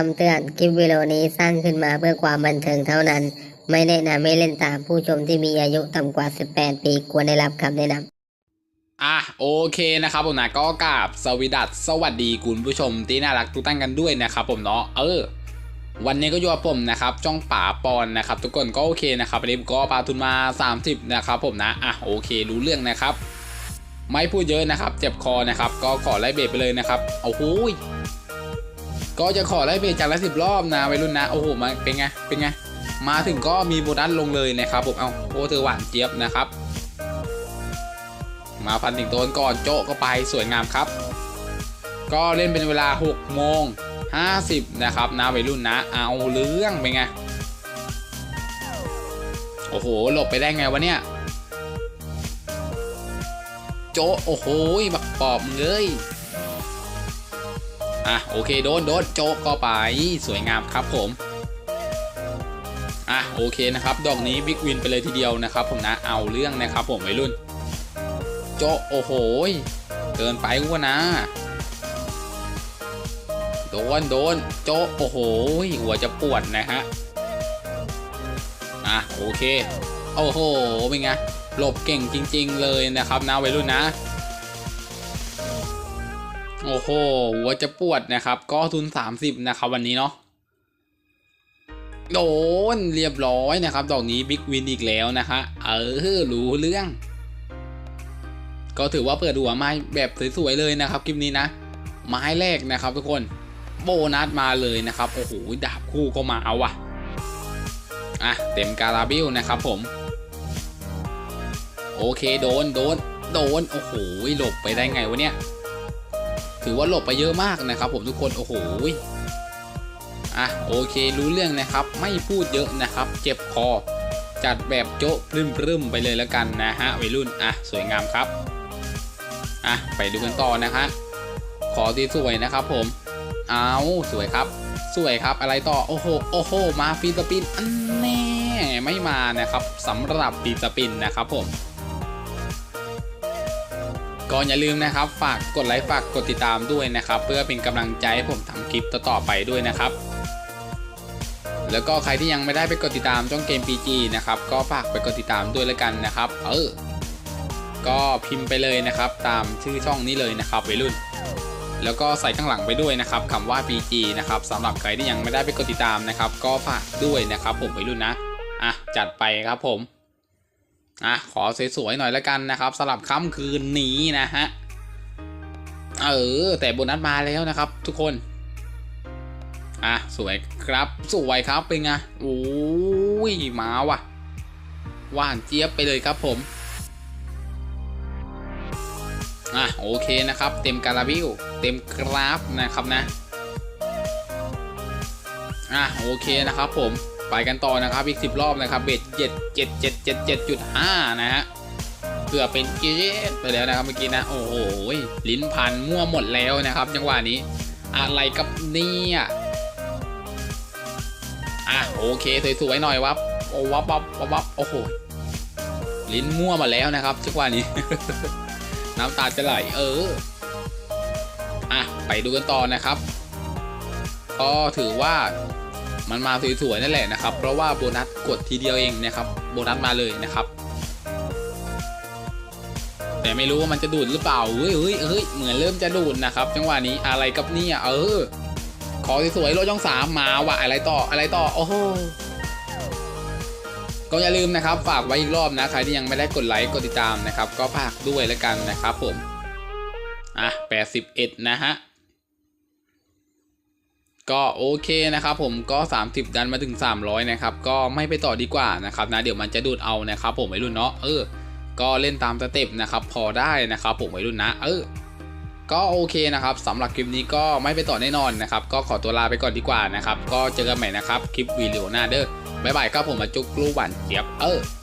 คำเตือน คลิปวิดีโอนี้สร้างขึ้นมาเพื่อความบันเทิงเท่านั้น ไม่แนะนำให้เล่นตามผู้ชมที่มีอายุต่ำกว่า 18 ปีควรได้รับคำแนะนำอะโอเคนะครับผมนะก็กราบสวีดัสสวัสดีคุณผู้ชมที่น่ารักทุกท่านกันด้วยนะครับผมเนาะเออ วันนี้ก็อยู่กับผมนะครับจ้องป่าปอนนะครับ ทุกคนก็โอเคนะครับวันนี้ก็ปาทุนมา 30 นะครับผมนะอะโอเครู้เรื่องนะครับ ไม่พูดเยอะนะครับ เจ็บคอนะครับ ก็ขอไล่เบรกไปเลยนะครับโอ้โหย ก็จะขอไล่เบรกจากละสิบรอบนะวัยรุ่นนะโอ้โหมาเป็นไงเป็นไงมาถึงก็มีโบนัสลงเลยนะครับผมเอาโอ้เธอหวานเจี๊ยบนะครับ มาพันถึงโดนก่อนโจะก็ไปสวยงามครับ ก็เล่นเป็นเวลา6โมง50นะครับนะวัยรุ่นนะ เอาเรื่องเป็นไงโอ้โหหลบไปได้ไงวะเนี่ยโจะโอ้โหบักปอบมึงเลย อะโอเคโดนโดนโจก็ไปสวยงามครับผมอะโอเคนะครับ ดอกนี้บิ๊กวินไปเลยทีเดียวนะครับ ผมนะเอาเรื่องนะครับ ผมวัยรุ่น โจโอ้โหเกินไปกูว่านะ โดนโดนโจโอ้โหหัวจะปวดนะฮะอะโอเคโอ้โหเป็นไงหลบเก่งจริง ๆ เลยนะครับนะวัยรุ่นนะ โอ้โหหัวจะปวดนะครับ ก็ทุน 30 นะครับ วันนี้เนาะโดนเรียบร้อยนะครับ ดอกนี้บิ๊กวินอีกแล้วนะฮะเออรู้เรื่อง ก็ถือว่าเปิดหัวไม้แบบสวยๆเลยนะครับคลิปนี้นะ ไม้แรกนะครับทุกคนโบนัสมาเลยนะครับ โอ้โหดาบคู่ก็มาเอาว่ะ อะ เต็มการาบิลนะครับผม โอเคโดนโดน โดน โอ้โหหลบไปได้ไงวะเนี่ย ถือว่าหลบไปเยอะมากนะครับ ผมทุกคนโอ้โหอะโอเครู้เรื่องนะครับ ไม่พูดเยอะนะครับ เจ็บคอ จัดแบบโจ๊ะพรึมๆไปเลยแล้วกันนะฮะวัยรุ่นอะสวยงามครับอะไปดูกันต่อนะฮะขอที่สวยนะครับ ผมเอาสวยครับ สวยครับอะไรต่อโอ้โหโอ้โหมาฟีสปินอันแน่ไม่มานะครับสำหรับฟีสปินนะครับผม ก็อย่าลืมนะครับ ฝากกดไลค์ฝากกดติดตามด้วยนะครับ เพื่อเป็นกำลังใจให้ผมทำคลิปต่อๆไปด้วยนะครับ แล้วก็ใครที่ยังไม่ได้ไปกดติดตามช่องเกม PG นะครับก็ฝากไปกดติดตามด้วยแล้วกันนะครับ เออก็พิมพ์ไปเลยนะครับ ตามชื่อช่องนี้เลยนะครับวัยรุ่น แล้วก็ใส่ข้างหลังไปด้วยนะครับคำว่า PG นะครับสำหรับใครที่ยังไม่ได้ไปกดติดตามนะครับ ก็ฝากด้วยนะครับ ผมวัยรุ่นนะอะจัดไปครับผม อะขอสวยๆหน่อยแล้วกันนะครับสำหรับค่ำคืนนี้นะฮะเออแต่โบนัสมาแล้วนะครับ ทุกคน อะสวยครับสวยครับเป็นไงโอ้ยมาว่ะหวานเจี๊ยบไปเลยครับผมอะโอเคนะครับ เต็มการาบิลเต็มกราฟนะครับนะอะโอเคนะครับผม ไปกันต่อนะครับอีก 10 รอบนะครับเบสเจ็ดเจ็ดเจ็ดเจ็ดเจ็ดจุดห้านะฮะเพื่อเป็นเกตไปแล้วนะครับเมื่อกี้นะโอ้โหลิ้นพันมั่วหมดแล้วนะครับจังหวะนี้ อะไรกับเนี่ยอะโอเคสวยๆหน่อยวับโอ้วับวับวับวับโอ้โหลิ้นมั่วมาแล้วนะครับจังหวะนี้ น้ำตาจะไหลเอออะไปดูกันต่อนะครับก็ถือว่า มันมาสวยๆนั่นแหละนะครับ เพราะว่าโบนัสกดทีเดียวเองนะครับ โบนัสมาเลยนะครับ แต่ไม่รู้ว่ามันจะดูดหรือเปล่า เฮ้ยเฮ้ยเฮ้ยเหมือนเริ่มจะดูดนะครับ จังหวะนี้อะไรกับเนี่ยเออ ขอสวยๆโลช่องสามมาว่ะอะไรต่ออะไรต่อ โอ้โหก็อย่าลืมนะครับ ฝากไว้อีกรอบนะ ใครที่ยังไม่ได้กดไลค์กดติดตามนะครับ ก็ฝากด้วยแล้วกันนะครับผม อะ81นะฮะ ก็โอเคนะครับผมก็ 30 ดันมาถึง 300 นะครับ ก็ไม่ไปต่อดีกว่านะครับนะเดี๋ยวมันจะดูดเอานะครับผมวัยรุ่นเนาะเออ ก็เล่นตามสเต็ปนะครับพอได้นะครับผมวัยรุ่นนะ เออ ก็โอเคนะครับสำหรับคลิปนี้ก็ไม่ไปต่อแน่นอนนะครับ ก็ขอตัวลาไปก่อนดีกว่านะครับ ก็เจอกันใหม่นะครับคลิปวิดีโอหน้าเด้อบ๊ายบายครับผมมาจุกลูกหวานเจี๊ยบเออ